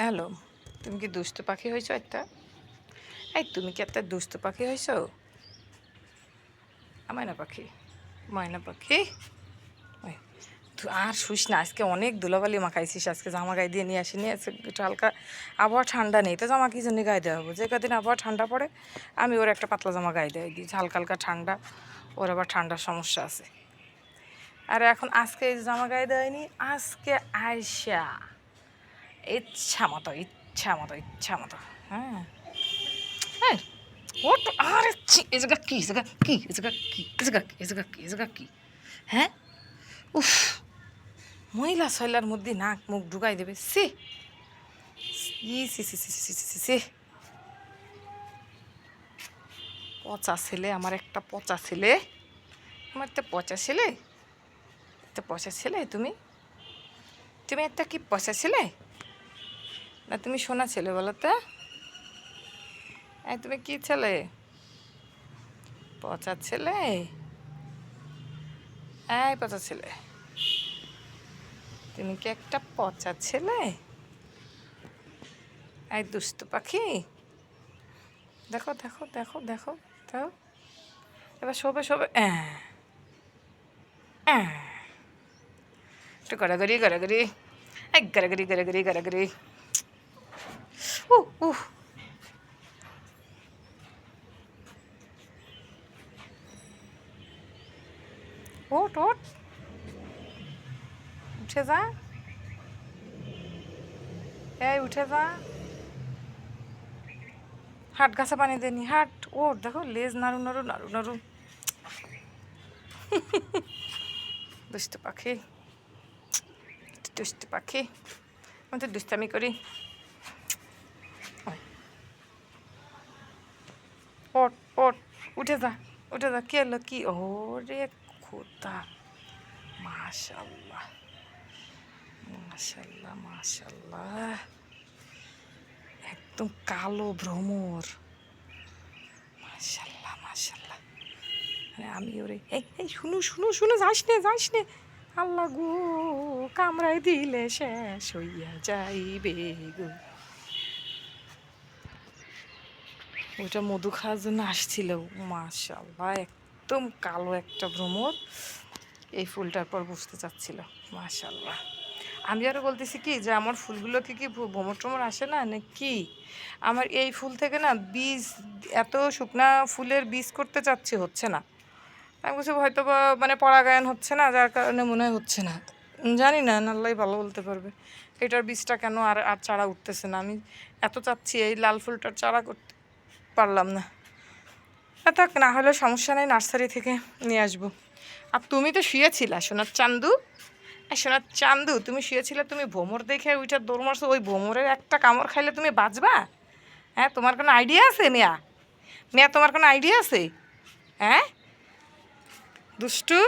Hello, তুমি কি দুষ্ট পাখি হয়েছো একটা? এই, তুমি কি একটা দুষ্ট পাখি হয়েছো? ময়না পাখি ময়না পাখি। আর শুইস না, আজকে অনেক ধুলাবালি মাখাইছিস, আজকে জামা গায়ে দিয়ে নিয়ে আসিনি, আজকে একটু হালকা আবহাওয়া ঠান্ডা নেই, তো জামা কি জন্য গায়ে দেওয়া হব? যে কদিন আবহাওয়া ঠান্ডা পড়ে, আমি ওর একটা পাতলা জামা গায়ে দেওয়া দিই হালকা হালকা ঠান্ডা, ওর আবার ঠান্ডার সমস্যা আছে। আর এখন আজকে এই জামা গায়ে দেয়নি আজকে আয়সা ইচ্ছা মতো ইচ্ছা মতো ইচ্ছা মতো। হ্যাঁ। হ্যাঁ ওট আরে এ জায়গা কি জায়গা কি এ জায়গা কি এ জায়গা এ জায়গা কি এ জায়গা কি? হ্যাঁ? উফ, মহিলা সয়লার মধ্যে নাক মুখ ঢুকাই দেবে সে, সি সি সি সি। পচা ছেলে, আমার একটা পচা ছেলে। আমার একটা পচা ছেলে। একটা পচা ছেলে, তুমি? তুমি একটা কি পচা ছেলে? না তুমি শোনা ছেলে বলো তো। তুমি কি ছেলে? পচা ছেলে? এই পচা ছেলে। তুমি কি একটা পচা ছেলে? এই দুষ্ট পাখি। দেখো দেখো দেখো দেখো দেখো। এবার অ্যাঁ, অ্যাঁ। একটু গড়াগড়ি গড়াগড়ি। এই গড়াগড়ি গড়াগড়ি গড়াগড়ি। উহ উহ ওট ওট উঠে যা এই উঠে যা হাট, গাছে পানি দেনি হাট ওট দেখো, লেজ নাড়ু নাড়ু নাড়ু নাড়ু। দুষ্ট পাখি। দুষ্ট পাখি। আমি তো দুষ্টামি করি। ওট ওট উঠে যা উঠে যা, কে এলো কি? ওরে খোদা মাশাল্লাহ মাশাল্লাহ মাশাল্লাহ একদম কালো ভ্রমর মাশাল্লাহ মাশাল্লাহ আমি ওরে, এই এই, শুনু শুনু শুনু, যাস নে যাস নে, আল্লাহ গো কামড়াই দিলে শেষ হইয়া যাইবে গো। ওইটা মধু খাওয়ার জন্য আসছিল। মাশাল্লাহ একদম কালো একটা ভ্রমর। এই ফুলটার পর বুঝতে চাচ্ছিল মাশাল্লাহ আমি আরও বলতেছি কি, যে আমার ফুলগুলো কি কি ভ্র- ভ্রমর টমর আসে না কি? আমার এই ফুল থেকে না বীজ, এত শুকনা ফুলের বীজ করতে চাচ্ছি, হচ্ছে না। আমি বলছি হয়তো বা মানে পরাগায়ন হচ্ছে না, যার কারণে মনে হচ্ছে না। জানি না আল্লাহ ভালো বলতে পারবে। এটার বীজটা কেন আর আর চারা উঠতেছে না? আমি এত চাচ্ছি, এই লাল ফুলটার চারা করতে পারলাম না। থাক, না হলে সমস্যা নেই, নার্সারি থেকে নিয়ে আসব। আর তুমি তো শুয়েছিলা, সোনার চান্দু? সোনার চান্দু, তুমি শুয়েছিলে, তুমি ভোমর দেখে ওইটা দৌড় মারছো, ওই ভোমরের একটা কামড় খাইলে তুমি বাঁচবা? হ্যাঁ তোমার কোনো আইডিয়া আছে, মেয়া? মেয়া, তোমার কোনো আইডিয়া আছে? হ্যাঁ দুষ্টু?